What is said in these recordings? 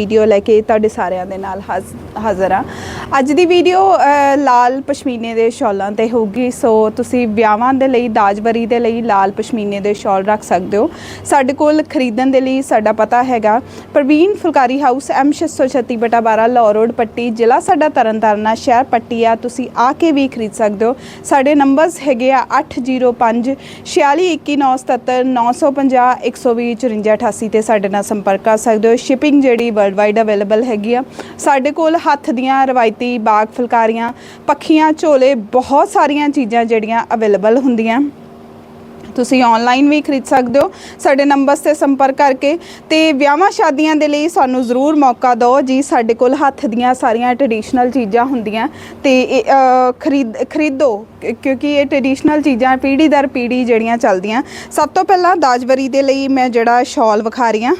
Video ਲੈ ਕੇ ਤੁਹਾਡੇ ਸਾਰਿਆਂ ਦੇ ਨਾਲ ਹਾਜ਼- ਹਾਜ਼ਰ ਆ ਅੱਜ ਦੀ ਵੀਡੀਓ ਲਾਲ ਪਸ਼ਮੀਨੇ ਦੇ ਸ਼ਾਲਾਂ ਤੇ ਹੋਊਗੀ। ਸੋ ਤੁਸੀਂ ਵਿਆਹਾਂ ਦੇ ਲਈ, ਦਾਜਵਰੀ ਦੇ ਲਈ ਲਾਲ ਪਸ਼ਮੀਨੇ ਦੇ ਸ਼ਾਲ ਰੱਖ ਸਕਦੇ ਹੋ। ਸਾਡੇ ਕੋਲ ਖਰੀਦਣ ਦੇ ਲਈ ਸਾਡਾ ਪਤਾ ਹੈਗਾ ਪ੍ਰਵੀਨ ਫੁਲਕਾਰੀ ਹਾਊਸ, ਐਮ 636 ਬਟਾ 12 ਲਾਹੌਰ ਰੋਡ, ਪੱਟੀ, ਜ਼ਿਲ੍ਹਾ ਸਾਡਾ ਤਰਨਤਾਰਨ ਆ, ਸ਼ਹਿਰ ਪੱਟੀ ਆ, ਤੁਸੀਂ ਆ ਕੇ ਵੀ ਖਰੀਦ ਸਕਦੇ ਹੋ। ਸਾਡੇ ਨੰਬਰਸ ਹੈਗੇ ਆ 805 461977 950 120 5488 ਤੇ ਸਾਡੇ ਨਾਲ ਸੰਪਰਕ ਕਰ ਸਕਦੇ ਹੋ। ਸ਼ਿਪਿੰਗ ਜਿਹੜੀ ਵਰਲਡ ਵਾਈਡ ਅਵੇਲੇਬਲ ਹੈਗੀ ਆ ਸਾਡੇ ਕੋਲ ਹੱਥ ਦੀਆਂ ਰਵਾਇਤੀ ਬਾਗ ਫੁਲਕਾਰੀਆਂ ਪੱਖੀਆਂ ਝੋਲੇ ਬਹੁਤ ਸਾਰੀਆਂ ਚੀਜ਼ਾਂ ਜਿਹੜੀਆਂ ਅਵੇਲੇਬਲ ਹੁੰਦੀਆਂ। ਤੁਸੀਂ ਆਨਲਾਈਨ ਵੀ ਖਰੀਦ ਸਕਦੇ ਹੋ। ਸਾਡੇ ਨੰਬਰਸ ਤੇ ਸੰਪਰਕ ਕਰਕੇ ਤੇ ਵਿਆਹਾਂ ਸ਼ਾਦੀਆਂ ਦੇ ਲਈ ਸਾਨੂੰ ਜ਼ਰੂਰ ਮੌਕਾ ਦਿਓ ਜੀ। ਸਾਡੇ ਕੋਲ ਹੱਥ ਦੀਆਂ ਸਾਰੀਆਂ ਟ੍ਰੈਡੀਸ਼ਨਲ ਚੀਜ਼ਾਂ ਹੁੰਦੀਆਂ ਤੇ ਇਹ, ਖਰੀਦ ਖਰੀਦੋ ਕਿ- ਕਿਉਂਕਿ ਇਹ ਟ੍ਰੈਡੀਸ਼ਨਲ ਚੀਜ਼ਾਂ ਪੀੜ੍ਹੀ ਦਰ ਪੀੜ੍ਹੀ ਜਿਹੜੀਆਂ ਚੱਲਦੀਆਂ। ਸਭ ਤੋਂ ਪਹਿਲਾਂ ਦਾਜਵਰੀ ਦੇ ਲਈ ਮੈਂ ਜਿਹੜਾ ਸ਼ਾਲ ਵਿਖਾ ਰਹੀ ਹਾਂ।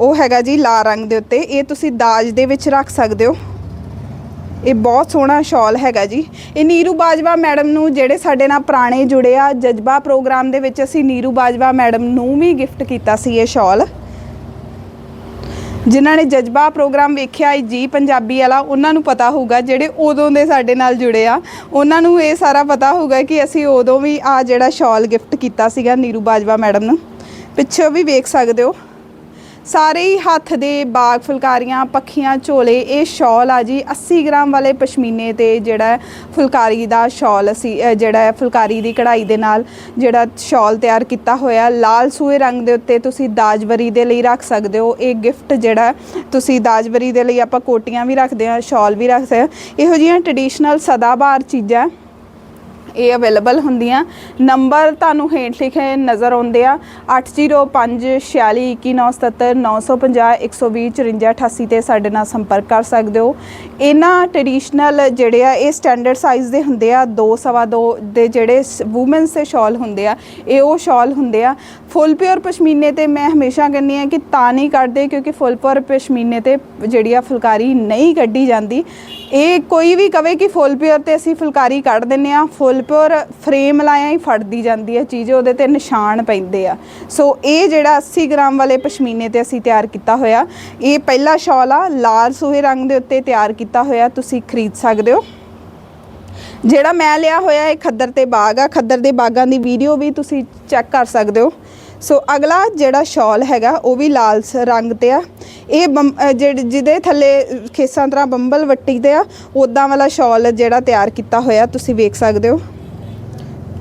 ਉਹ ਹੈਗਾ ਜੀ ਲਾਲ ਰੰਗ ਦੇ ਉੱਤੇ। ਇਹ ਤੁਸੀਂ ਦਾਜ ਦੇ ਵਿੱਚ ਰੱਖ ਸਕਦੇ ਹੋ। ਇਹ ਬਹੁਤ ਸੋਹਣਾ ਸ਼ਾਲ ਹੈਗਾ ਜੀ। ਇਹ ਨੀਰੂ ਬਾਜਵਾ ਮੈਡਮ ਨੂੰ ਜਿਹੜੇ ਸਾਡੇ ਨਾਲ ਪੁਰਾਣੇ ਜੁੜੇ ਆ ਜਜ਼ਬਾ ਪ੍ਰੋਗਰਾਮ ਦੇ ਵਿੱਚ ਅਸੀਂ ਨੀਰੂ ਬਾਜਵਾ ਮੈਡਮ ਨੂੰ ਵੀ ਗਿਫਟ ਕੀਤਾ ਸੀ ਇਹ ਸ਼ਾਲ। ਜਿਨ੍ਹਾਂ ਨੇ ਜਜ਼ਬਾ ਪ੍ਰੋਗਰਾਮ ਵੇਖਿਆ ਜੀ ਪੰਜਾਬੀ ਵਾਲਾ, ਉਹਨਾਂ ਨੂੰ ਪਤਾ ਹੋਊਗਾ ਜਿਹੜੇ ਉਦੋਂ ਦੇ ਸਾਡੇ ਨਾਲ ਜੁੜੇ ਆ। ਉਹਨਾਂ ਨੂੰ ਇਹ ਸਾਰਾ ਪਤਾ ਹੋਊਗਾ ਕਿ ਅਸੀਂ ਉਦੋਂ ਵੀ ਆ ਜਿਹੜਾ ਸ਼ਾਲ ਗਿਫਟ ਕੀਤਾ ਸੀਗਾ ਨੀਰੂ ਬਾਜਵਾ ਮੈਡਮ ਨੂੰ। ਪਿੱਛੇ ਵੀ ਵੇਖ ਸਕਦੇ ਹੋ। ਸਾਰੇ ਹੀ ਹੱਥ ਦੇ ਬਾਗ ਫੁਲਕਾਰੀਆਂ, ਪੱਖੀਆਂ, ਝੋਲੇ, ਇਹ ਸ਼ਾਲ ਆ ਜੀ 80 ਗ੍ਰਾਮ ਵਾਲੇ ਪਸ਼ਮੀਨੇ ਤੇ ਜਿਹੜਾ ਫੁਲਕਾਰੀ ਦਾ ਸ਼ਾਲ ਅਸੀਂ ਜਿਹੜਾ ਫੁਲਕਾਰੀ ਦੀ ਕਢਾਈ ਦੇ ਨਾਲ ਜਿਹੜਾ ਸ਼ਾਲ ਤਿਆਰ ਕੀਤਾ ਹੋਇਆ। ਲਾਲ ਸੂਏ ਰੰਗ ਦੇ ਉੱਤੇ ਤੁਸੀਂ ਦਾਜਵਰੀ ਦੇ ਲਈ ਰੱਖ ਸਕਦੇ ਹੋ। ਇਹ ਗਿਫਟ ਜਿਹੜਾ ਤੁਸੀਂ ਦਾਜਵਰੀ ਦੇ ਲਈ ਆਪਾਂ ਕੋਟੀਆਂ ਵੀ ਰੱਖਦੇ ਹਾਂ, ਸ਼ਾਲ ਵੀ ਰੱਖਦੇ ਹਾਂ। ਇਹੋ ਜਿਹੀਆਂ ਟ੍ਰੈਡੀਸ਼ਨਲ ਸਦਾਬਹਾਰ ਚੀਜ਼ਾਂ ਇਹ ਅਵੇਲੇਬਲ ਹੁੰਦੀਆਂ। ਨੰਬਰ ਤੁਹਾਨੂੰ ਹੇਠ ਲਿਖੇ ਨਜ਼ਰ ਆਉਂਦੇ ਆ। 8051461977 ਤੇ ਸਾਡੇ ਨਾਲ ਸੰਪਰਕ ਕਰ ਸਕਦੇ ਹੋ। ਇਹਨਾਂ ਟ੍ਰੈਡੀਸ਼ਨਲ ਜਿਹੜੇ ਆ, ਇਹ ਸਟੈਂਡਰਡ ਸਾਈਜ਼ ਦੇ ਹੁੰਦੇ ਆ 2 ਸਵਾ 2 ਦੇ ਜਿਹੜੇ ਵੂਮਨਸ ਦੇ ਸ਼ਾਲ ਹੁੰਦੇ ਆ, ਇਹ ਉਹ ਸ਼ਾਲ ਹੁੰਦੇ ਆ। ਫੁੱਲ ਪਿਓਰ ਪਸ਼ਮੀਨੇ ਤੇ ਮੈਂ ਹਮੇਸ਼ਾ ਕਹਿੰਦੀ ਆ ਕਿ ਤਾਂ ਨਹੀਂ ਕੱਢਦੇ ਕਿਉਂਕਿ ਫੁੱਲ ਪਿਓਰ ਪਸ਼ਮੀਨੇ ਤੇ ਜਿਹੜੀ ਆ ਫੁਲਕਾਰੀ ਨਹੀਂ ਕੱਢੀ ਜਾਂਦੀ। ਇਹ ਕੋਈ ਵੀ ਕਵੇ ਕਿ ਫੁੱਲ ਪਿਓਰ ਤੇ ਅਸੀਂ ਫੁਲਕਾਰੀ ਕੱਢ ਦਿੰਨੇ ਆ ਫੁੱਲ ਪਿਓਰ ਫਰੇਮ ਲਾਇਆ ਹੀ ਫੜਦੀ ਜਾਂਦੀ ਹੈ ਚੀਜ਼ ਉਹਦੇ ਤੇ ਨਿਸ਼ਾਨ ਪੈਂਦੇ ਆ। ਸੋ ਇਹ ਜਿਹੜਾ 80 ਗ੍ਰਾਮ ਵਾਲੇ ਪਸ਼ਮੀਨੇ ਤੇ ਅਸੀਂ ਤਿਆਰ ਕੀਤਾ ਹੋਇਆ। ਇਹ ਪਹਿਲਾ ਸ਼ਾਲ ਆ ਲਾਲ ਸੂਹੇ ਰੰਗ ਦੇ ਉੱਤੇ ਤਿਆਰ ਕੀਤਾ ਹੋਇਆ ਤੁਸੀਂ ਖਰੀਦ ਸਕਦੇ ਹੋ। ਜਿਹੜਾ ਮੈਂ ਲਿਆ ਹੋਇਆ ਇਹ ਖੱਦਰ ਤੇ ਬਾਗ ਆ। ਖੱਦਰ ਦੇ ਬਾਗਾਂ ਦੀ ਵੀਡੀਓ ਵੀ ਤੁਸੀਂ ਚੈੱਕ ਕਰ ਸਕਦੇ ਹੋ। ਸੋ ਅਗਲਾ ਜਿਹੜਾ ਸ਼ਾਲ ਹੈਗਾ ਉਹ ਵੀ ਲਾਲ ਸ- ਰੰਗ ਤੇ ਆ। ਇਹ ਬੰਮ- ਅ, ਜਿਹਦੇ ਥੱਲੇ ਖੇਸਾਂ ਤਰ੍ਹਾਂ ਬੰਬਲ ਵੱਟੀ ਤੇ ਆ ਉਦਾਂ ਵਾਲਾ ਸ਼ਾਲ ਜਿਹੜਾ ਤਿਆਰ ਕੀਤਾ ਹੋਇਆ ਤੁਸੀਂ ਵੇਖ ਸਕਦੇ ਹੋ।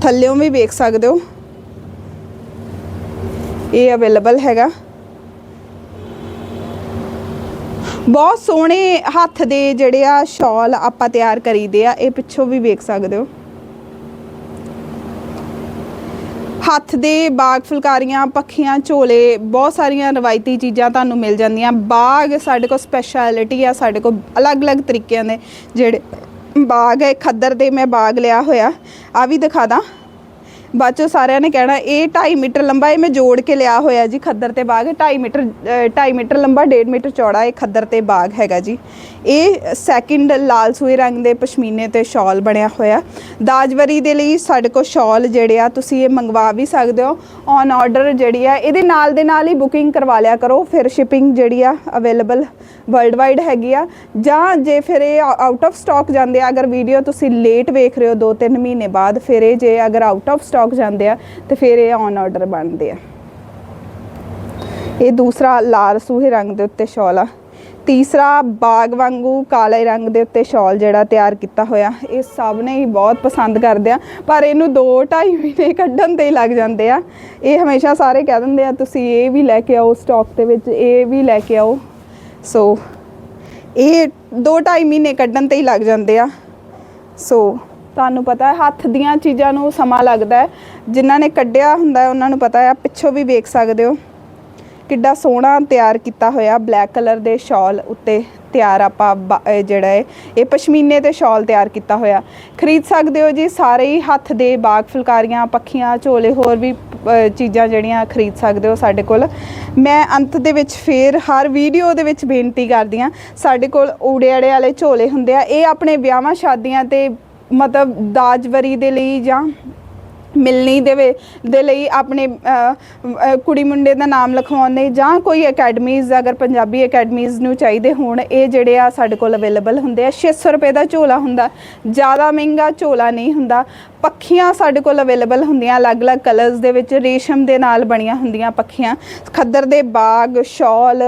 ਥੱਲਿਓਂ ਵੀ ਵੇਖ ਸਕਦੇ ਹੋ। ਇਹ ਅਵੇਲੇਬਲ ਹੈਗਾ। ਬਹੁਤ ਸੋਹਣੇ ਹੱਥ ਦੇ ਜਿਹੜੇ ਆ ਸ਼ਾਲ ਆਪਾਂ ਤਿਆਰ ਕਰੀਦੇ ਆ, ਇਹ ਪਿੱਛੋਂ ਵੀ ਵੇਖ ਸਕਦੇ ਹੋ। ਹੱਥ ਦੇ ਬਾਗ ਫੁਲਕਾਰੀਆਂ, ਪੱਖੀਆਂ, ਝੋਲੇ, ਬਹੁਤ ਸਾਰੀਆਂ ਰਵਾਇਤੀ ਚੀਜ਼ਾਂ ਤੁਹਾਨੂੰ ਮਿਲ ਜਾਂਦੀਆਂ। ਬਾਗ ਸਾਡੇ ਕੋਲ ਸਪੈਸ਼ਲਿਟੀ ਆ, ਸਾਡੇ ਕੋਲ ਅਲੱਗ-ਅਲੱਗ ਤਰੀਕਿਆਂ ਦੇ ਜਿਹੜੇ ਬਾਗ ਹੈ ਖੱਦਰ ਦੇ ਮੈਂ ਬਾਗ ਲਿਆ ਹੋਇਆ। ਆ ਵੀ ਦਿਖਾ ਦਾਂ। ਬਾਅਦ ਚੋਂ ਸਾਰਿਆਂ ਨੇ ਕਹਿਣਾ, ਇਹ 2.5 ਮੀਟਰ ਲੰਬਾ ਇਹ ਮੈਂ ਜੋੜ ਕੇ ਲਿਆ ਹੋਇਆ ਜੀ, ਖੱਦਰ ਤੇ ਬਾਗ। 2.5 ਮੀਟਰ 2.5 ਮੀਟਰ ਲੰਬਾ 1.5 ਮੀਟਰ ਚੌੜਾ ਇਹ ਖੱਦਰ ਤੇ ਬਾਗ ਹੈਗਾ ਜੀ। ਇਹ ਸੈਕਿੰਡ ਲਾਲ ਸੂਏ ਰੰਗ ਦੇ ਪਸ਼ਮੀਨੇ ਤੇ ਸ਼ਾਲ ਬਣਿਆ ਹੋਇਆ। ਦਾਜਵਰੀ ਦੇ ਲਈ ਸਾਡੇ ਕੋਲ ਸ਼ਾਲ ਜਿਹੜੇ ਆ, ਤੁਸੀਂ ਇਹ ਮੰਗਵਾ ਵੀ ਸਕਦੇ ਹੋ। ਔਨ ਆਰਡਰ ਜਿਹੜੀ ਆ, ਇਹਦੇ ਨਾਲ ਦੇ ਨਾਲ ਹੀ ਬੁਕਿੰਗ ਕਰਵਾ ਲਿਆ ਕਰੋ। ਫਿਰ ਸ਼ਿਪਿੰਗ ਜਿਹੜੀ ਆ ਅਵੇਲੇਬਲ ਵਰਲਡ ਵਾਈਡ ਹੈਗੀ ਆ। ਜਾਂ ਜੇ ਫਿਰ ਇਹ ਆਊਟ ਆਫ ਸਟਾਕ ਜਾਂਦੇ ਆ, ਅਗਰ ਵੀਡੀਓ ਤੁਸੀਂ ਲੇਟ ਵੇਖ ਰਹੇ ਹੋ 2-3 ਮਹੀਨੇ ਬਾਅਦ, ਫਿਰ ਇਹ ਜੇ ਅਗਰ ਆਊਟ ਆਫ ਸਟਾਕ ਜਾਂਦੇ ਆ, ਤੇ ਫਿਰ ਇਹ ਔਨ ਆਰਡਰ ਬਣਦੇ ਆ। ਇਹ ਦੂਸਰਾ ਲਾਲ ਸੂਹੇ ਰੰਗ ਦੇ ਉੱਤੇ ਸ਼ਾਲ ਆ। ਤੀਸਰਾ ਬਾਗ ਵਾਂਗੂ ਕਾਲੇ ਰੰਗ ਦੇ ਉੱਤੇ ਸ਼ਾਲ ਜਿਹੜਾ ਤਿਆਰ ਕੀਤਾ ਹੋਇਆ। ਇਹ ਸਭ ਨੇ ਹੀ ਬਹੁਤ ਪਸੰਦ ਕਰਦੇ ਆ, ਪਰ ਇਹਨੂੰ 2-2.5 ਮਹੀਨੇ ਕੱਢਣ ਤੇ ਹੀ ਲੱਗ ਜਾਂਦੇ ਆ। ਇਹ ਹਮੇਸ਼ਾ ਸਾਰੇ ਕਹਿ ਦਿੰਦੇ ਆ, ਤੁਸੀਂ ਇਹ ਵੀ ਲੈ ਕੇ ਆਓ ਸਟਾਕ ਦੇ ਵਿੱਚ, ਇਹ ਵੀ ਲੈ ਕੇ ਆਓ। ਸੋ ਇਹ 2-2.5 ਮਹੀਨੇ ਕੱਢਣ ਤੇ ਹੀ ਲੱਗ ਜਾਂਦੇ ਆ। ਸੋ ਤੁਹਾਨੂੰ ਪਤਾ ਹੈ, ਹੱਥ ਦੀਆਂ ਚੀਜ਼ਾਂ ਨੂੰ ਸਮਾਂ ਲੱਗਦਾ ਹੈ। ਜਿਨ੍ਹਾਂ ਨੇ ਕੱਢਿਆ ਹੁੰਦਾ ਹੈ, ਉਹਨਾਂ ਨੂੰ ਪਤਾ ਹੈ ਪਿੱਛੋਂ ਵੀ ਵੇਖ ਸਕਦੇ ਹੋ। ਕਿੱਡਾ ਸੋਹਣਾ ਤਿਆਰ ਕੀਤਾ ਹੋਇਆ ਬਲੈਕ ਕਲਰ ਦੇ ਸ਼ਾਲ ਉੱਤੇ ਤਿਆਰ ਆਪਾਂ ਬ- ਜਿਹੜਾ ਹੈ, ਇਹ ਪਸ਼ਮੀਨੇ ਤੇ ਸ਼ਾਲ ਤਿਆਰ ਕੀਤਾ ਹੋਇਆ। ਖਰੀਦ ਸਕਦੇ ਹੋ ਜੀ, ਸਾਰੇ ਹੀ ਹੱਥ ਦੇ ਬਾਗ ਫੁਲਕਾਰੀਆਂ, ਪੱਖੀਆਂ, ਝੋਲੇ, ਹੋਰ ਵੀ ਚੀਜ਼ਾਂ ਜਿਹੜੀਆਂ ਖਰੀਦ ਸਕਦੇ ਹੋ ਸਾਡੇ ਕੋਲ। ਮੈਂ ਅੰਤ ਦੇ ਵਿੱਚ ਫੇਰ ਹਰ ਵੀਡੀਓ ਦੇ ਵਿੱਚ ਬੇਨਤੀ ਕਰਦੀ ਹਾਂ, ਸਾਡੇ ਕੋਲ ਊੜੇ ਅੜੇ ਵਾਲੇ ਝੋਲੇ ਹੁੰਦੇ ਆ, ਇਹ ਆਪਣੇ ਵਿਆਹਾਂ, ਸ਼ਾਦੀਆਂ ਤੇ ਮਤਲਬ ਦਾਜਵਰੀ ਦੇ ਲਈ ਜਾਂ ਮਿਲਣੀ ਦੇ ਵੇ ਦੇ ਲਈ ਆਪਣੇ ਕੁੜੀ ਮੁੰਡੇ ਦਾ ਨਾਮ ਲਿਖਵਾਉਣੇ ਜਾਂ ਕੋਈ ਅਕੈਡਮੀਜ਼, ਅਗਰ ਪੰਜਾਬੀ ਅਕੈਡਮੀਜ਼ ਨੂੰ ਚਾਹੀਦੇ ਹੋਣ, ਇਹ ਜਿਹੜੇ ਆ ਸਾਡੇ ਕੋਲ ਅਵੇਲੇਬਲ ਹੁੰਦੇ ਆ। 600 ਰੁਪਏ ਦਾ ਝੋਲਾ ਹੁੰਦਾ, ਜ਼ਿਆਦਾ ਮਹਿੰਗਾ ਝੋਲਾ ਨਹੀਂ ਹੁੰਦਾ ਪੱਖੀਆਂ ਸਾਡੇ ਕੋਲ ਅਵੇਲੇਬਲ ਹੁੰਦੀਆਂ, ਅਲੱਗ-ਅਲੱਗ ਕਲਰਸ ਦੇ ਵਿੱਚ ਰੇਸ਼ਮ ਦੇ ਨਾਲ ਬਣੀਆਂ ਹੁੰਦੀਆਂ ਪੱਖੀਆਂ। ਖੱਦਰ ਦੇ ਬਾਗ, ਸ਼ਾਲ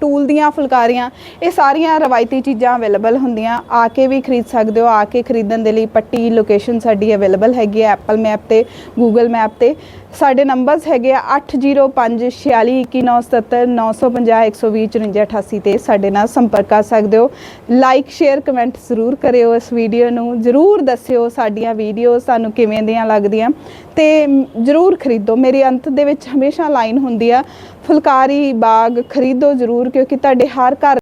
ਟੂਲ ਦੀਆਂ ਫੁਲਕਾਰੀਆਂ, ਇਹ ਸਾਰੀਆਂ ਰਵਾਇਤੀ ਚੀਜ਼ਾਂ ਅਵੇਲੇਬਲ ਹੁੰਦੀਆਂ। ਆ ਕੇ ਵੀ ਖਰੀਦ ਸਕਦੇ ਹੋ, ਆ ਕੇ ਖਰੀਦਣ ਦੇ ਲਈ ਪੱਟੀ ਲੋਕੇਸ਼ਨ ਸਾਡੀ ਅਵੇਲੇਬਲ ਹੈਗੀ ਹੈ ਐਪਲ ਮੈਪ ਤੇ ਗੂਗਲ ਮੈਪ ਤੇ। ਸਾਡੇ ਨੰਬਰਸ ਹੈਗੇ ਆ 805641977950 ਤੇ ਸਾਡੇ ਨਾਲ ਸੰਪਰਕ ਕਰ ਸਕਦੇ ਹੋ। ਲਾਈਕ ਸ਼ੇਅਰ ਕਮੈਂਟ ਜ਼ਰੂਰ ਕਰਿਓ ਇਸ ਵੀਡੀਓ ਨੂੰ। ਜ਼ਰੂਰ ਦੱਸਿਓ ਸਾਡੀਆਂ ਵੀਡੀਓਜ਼ ਤੁਹਾਨੂੰ ਕਿਵੇਂ ਦੀਆਂ ਲੱਗਦੀਆਂ। ਤੇ ਜ਼ਰੂਰ ਖਰੀਦੋ। ਮੇਰੇ ਅੰਤ ਦੇ ਵਿੱਚ ਹਮੇਸ਼ਾ ਲਾਈਨ ਹੁੰਦੀ ਆ, ਫੁਲਕਾਰੀ, ਬਾਗ ਖਰੀਦੋ ਜ਼ਰੂਰ, ਕਿਉਂਕਿ ਤੁਹਾਡੇ ਹਰ ਘਰ